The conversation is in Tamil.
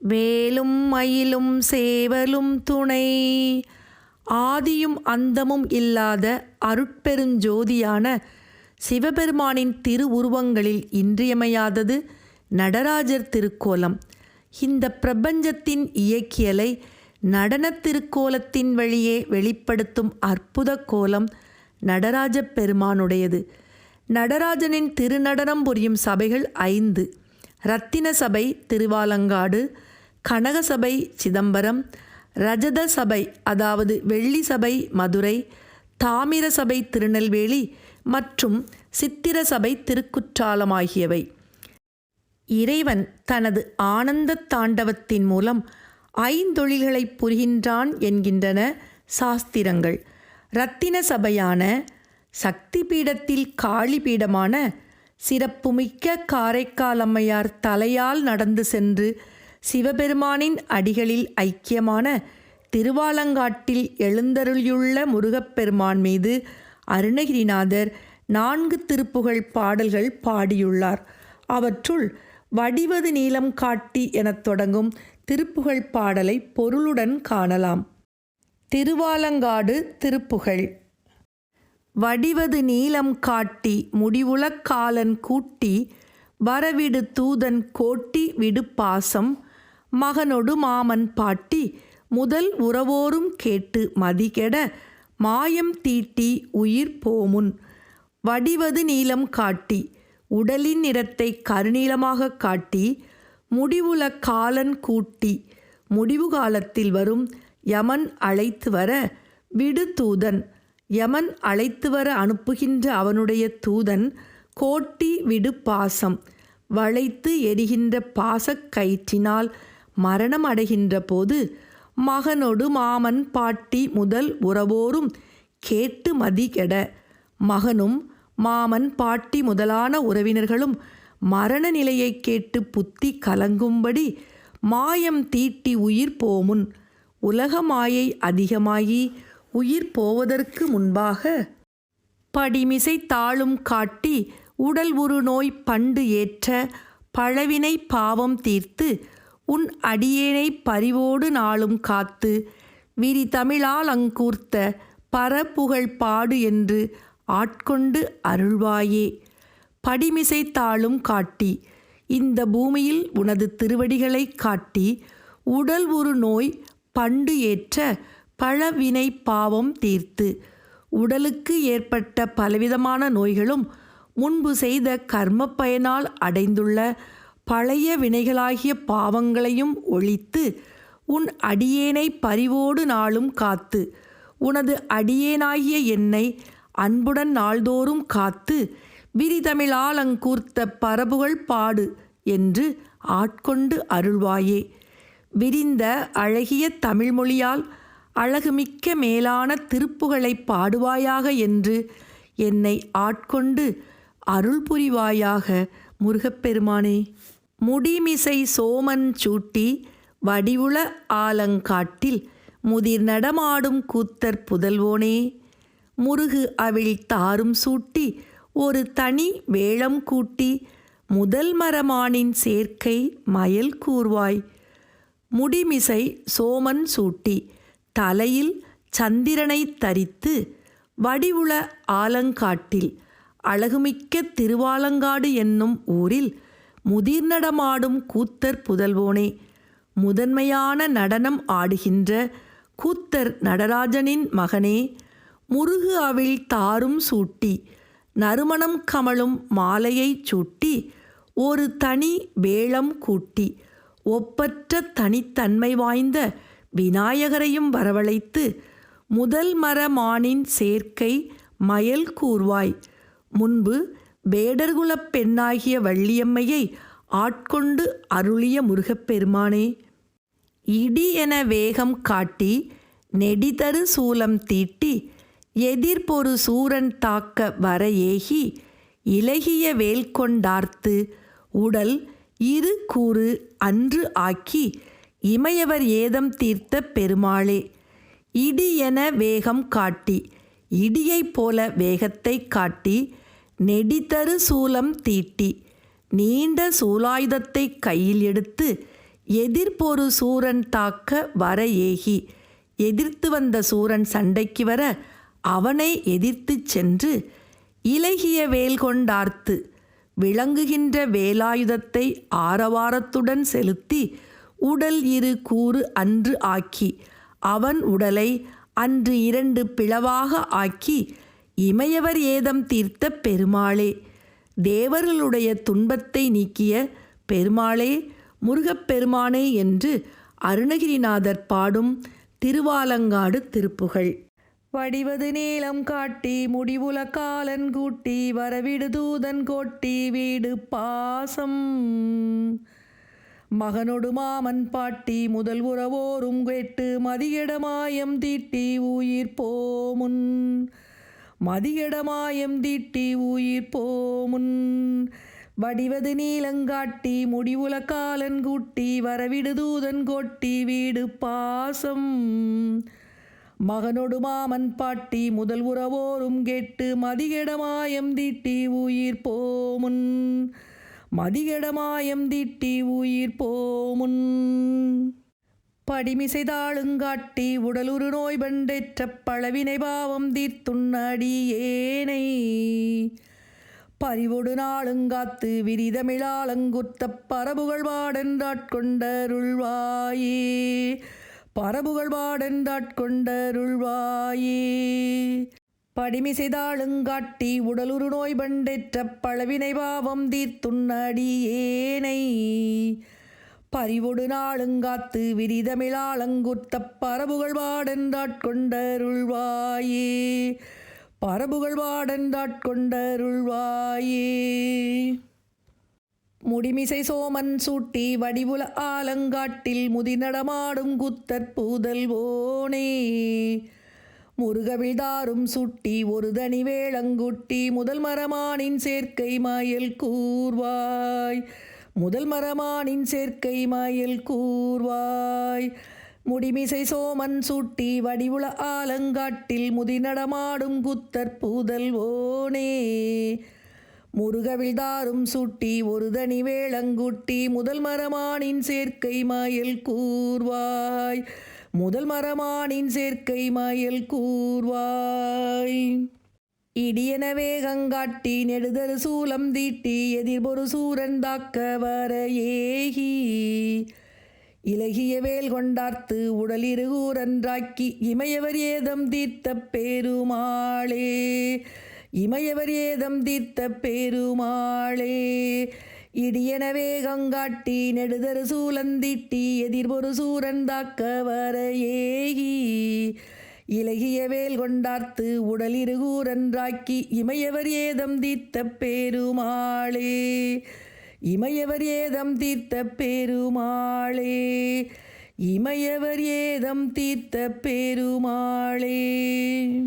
வேலும் மயிலும் சேவலும் துணை. ஆதியும் அந்தமும் இல்லாத அருட்பெருஞ்சோதியான சிவபெருமானின் திருவுருவங்களில் இன்றியமையாதது நடராஜர் திருக்கோலம். இந்த பிரபஞ்சத்தின் இயக்கியலை நடனத் திருக்கோலத்தின் வழியே வெளிப்படுத்தும் அற்புத கோலம் நடராஜ பெருமானுடையது. நடராஜனின் திருநடனம் புரியும் சபைகள் ஐந்து. ரத்தின சபை திருவாலங்காடு கனகசபை சிதம்பரம் ரஜத சபை அதாவது வெள்ளி சபை மதுரை தாமிர சபை திருநெல்வேலி மற்றும் சித்திர சபை திருக்குற்றாலம் ஆகியவை. இறைவன் தனது ஆனந்த தாண்டவத்தின் மூலம் ஐந்தொழில்களை புரிகின்றான் என்கின்றன சாஸ்திரங்கள். ரத்தின சபையான சக்தி பீடத்தில் காளி பீடமான சிறப்புமிக்க காரைக்கால் அம்மையார் தலையால் நடந்து சென்று சிவபெருமானின் அடிகளில் ஐக்கியமான திருவாலங்காட்டில் எழுந்தருளியுள்ள முருகப்பெருமான் மீது அருணகிரிநாதர் நான்கு திருப்புகழ் பாடல்கள் பாடியுள்ளார். அவற்றுள் வடிவது நீளம் காட்டி எனத் தொடங்கும் திருப்புகழ் பாடலை பொருளுடன் காணலாம். திருவாலங்காடு திருப்புகழ். வடிவது நீளம் காட்டி முடிவுளக்காலன் கூட்டி வரவிடு தூதன் கோட்டி விடு பாசம் மகனொடு மாமன் பாட்டி முதல் உறவோரும் கேட்டு மதிகெட மாயம் தீட்டி உயிர் போமுன். வடிவது நீளம் காட்டி உடலின் நிறத்தை கருநீளமாக காட்டி முடிவுல காலன் கூட்டி முடிவு காலத்தில் வரும் யமன் அழைத்து வர விடு தூதன். யமன் அழைத்து வர அனுப்புகின்ற அவனுடைய தூதன் கோட்டி விடு பாசம். வளைத்து எரிகின்ற பாசக் கயிற்றினால் மரணம் அடைகின்ற போது மகனொடு மாமன் பாட்டி முதல் உறவோரும் கேட்டு மதி கெட. மகனும் மாமன் பாட்டி முதலான உறவினர்களும் மரண நிலையை கேட்டு புத்தி கலங்கும்படி மாயம் தீட்டி உயிர் போமுன் உலக மாயை அதிகமாகி உயிர் போவதற்கு முன்பாக படிமிசை தாளும் காட்டி உடல் உரு நோய் பண்டு ஏற்ற பழவினை பாவம் தீர்த்து உன் அடியேனை பரிவோடு நாளும் காத்து விரி தமிழால் அங்கூர்த்த பரப்புகழ் பாடு என்று ஆட்கொண்டு அருள்வாயே. படிமிசை தாளும் காட்டி இந்த பூமியில் உனது திருவடிகளை காட்டி உடல் ஒரு நோய் பண்டு ஏற்ற பழவினை பாவம் தீர்த்து உடலுக்கு ஏற்பட்ட பலவிதமான நோய்களும் முன்பு செய்த கர்ம பயனால் அடைந்துள்ள பழைய வினைகளாகிய பாவங்களையும் ஒழித்து உன் அடியேனை பரிவோடு நாளும் காத்து உனது அடியேனாகிய என்னை அன்புடன் நாள்தோறும் காத்து விரிதமிழால் அங்கூர்த்த பரபுகள் பாடு என்று ஆட்கொண்டு அருள்வாயே. விரிந்த அழகிய தமிழ்மொழியால் அழகுமிக்க மேலான திருப்புகளை பாடுவாயாக என்று என்னை ஆட்கொண்டு அருள் புரிவாயாக முருகப்பெருமானே. முடிமிசை சோமன் சூட்டி வடிவுள ஆலங்காட்டில் முதிர் நடமாடும் கூத்தர் புதல்வோனே. முருகு அவிழ் தாரும் சூட்டி ஒரு தனி வேளம் கூட்டி முதல் மரமானின் சேர்க்கை மயல் கூர்வாய். முடிமிசை சோமன் சூட்டி தலையில் சந்திரனை தரித்து வடிவுள ஆலங்காட்டில் அழகுமிக்க திருவாலங்காடு என்னும் ஊரில் முதிர்நடமாடும் கூத்தர் புதல்வோனே. முதன்மையான நடனம் ஆடுகின்ற கூத்தர் நடராஜனின் மகனே முருகு அவிழ் தாரும் சூட்டி நறுமணம் கமழும் மாலையைச் சூட்டி ஒரு தனி வேளம் கூட்டி ஒப்பற்ற தனித்தன்மை வாய்ந்த விநாயகரையும் வரவழைத்து முதல் மரமானின் சேர்க்கை மயல் கூர்வாய் முன்பு வேடர்குலப் பெண்ணாகிய வள்ளியம்மையை ஆட்கொண்டு அருளிய முருகப்பெருமானே இடி என வேகம் காட்டி நெடிதரு சூலம் தீட்டி எதிர்ப்பொரு சூரன் தாக்க வர ஏகி இலகிய வேல் கொண்டார்த்து உடல் இரு கூறு அன்று ஆக்கி இமையவர் ஏதம் தீர்த்த பெருமாளே இடி என வேகம் காட்டி இடியைப் போல வேகத்தை காட்டி நெடித்தரு சூலம் தீட்டி நீண்ட சூலாயுதத்தை கையில் எடுத்து எதிர்ப்பொரு சூரன் தாக்க வர ஏகி. எதிர்த்து வந்த சூரன் சண்டைக்கு வர அவனை எதிர்த்துச் சென்று இலகிய வேல் கொண்டார்த்து விளங்குகின்ற வேலாயுதத்தை ஆரவாரத்துடன் செலுத்தி உடல் இரு கூறு அன்று ஆக்கி அவன் உடலை அன்று இரண்டு பிளவாக ஆக்கி இமையவர் ஏதம் தீர்த்த பெருமாளே. தேவர்களுடைய துன்பத்தை நீக்கிய பெருமாளே முருகப்பெருமானே என்று அருணகிரிநாதர் பாடும் திருவாலங்காடு திருப்புகழ் வடிவது நீளம் காட்டி முடிவுல காலன் கூட்டி வரவிடு தூதன் கோட்டி வீடு பாசம். மகனொடு மாமன் பாட்டி முதல் உறவோரும் கேட்டு மதியிடமாயம் தீட்டி உயிர் போமுன். மதியிடமாயம் தீட்டி உயிர் போமுன். வடிவது நீலங்காட்டி முடிவுல காலன் கூட்டி வரவிடு தூதன் கோட்டி வீடு பாசம். மகனொடு மாமன் பாட்டி முதல் உறவோரும் கேட்டு மதிகெடமாயம் தீட்டி உயிர் போமுன். மதிகெடமாயம் தீட்டி உயிர் போமுன். படிமிசைதாளுங்காட்டி உடலுறு நோய் பண்டேற்ற பழவினை பாவம் தீர்த்துண்ணடி ஏனை. பறிவொடு நாளுங்காத்து விரிதமிழாலங்குத்த பரபுகள் பாடென்றாட்கொண்டருள்வாயே. பரபுகள் பாடென்றாட்கொண்டருள்வாயே. படிமிசைதாளுங்காட்டி உடலுறு நோய் பண்டேற்ற பழவினை பாவம் தீர்த்துண்ணடி ஏனை. பறிவொடு நாளுங்காத்து விரிதமிழாலங்குத்த பரபுகள் பாடென்றாட்கொண்டருள்வாயே பரபுகள் பாடென்றாட்கொண்டருள்வாயே முடிமிசை சோமன் சூட்டி வடிவுல ஆலங்காட்டில் முதிநடமாடும் குத்தற் பூதல்வோனே முருகவிழ்தாரும் சுட்டி ஒரு தனி வேளங்குட்டி முதல் மரமானின் சேர்க்கை மயில் கூர்வாய். முதல் மரமானின் சேர்க்கை மயில் கூர்வாய். முடிமிசை சோமன் சூட்டி வடிவுள ஆலங்காட்டில் முதிநடமாடும் குத்தற் முருகவில் தாறும் சுட்டி ஒரு தனி வேளங்குட்டி முதல் மரமானின் சேர்க்கை மயில் கூர்வாய். முதல் மரமானின் சேர்க்கை மயில் கூர்வாய். இடியன வேகங்காட்டி நெடுதல் சூலம் தீட்டி எதிர்பொரு சூரன் தாக்க வர ஏகி இலகிய வேல் கொண்டார்த்து உடலிருகூரன்றாக்கி இமையவர் ஏதம் தீர்த்த பெருமாளே. இமையவர் ஏதம் தீர்த்த பெருமாளே. இடியன வேகங்காட்டி நெடுதரு சூலந்தீட்டி எதிர்பொரு சூரன் தாக்க வர ஏகி இலகிய வேல் கொண்டார்த்து உடலிருகூரன்றாக்கி இமையவர் ஏதம் தீர்த்த பேருமாளே. இமையவர் ஏதம் தீர்த்த பேருமாளே. இமையவர் ஏதம் தீர்த்த பெருமாளே.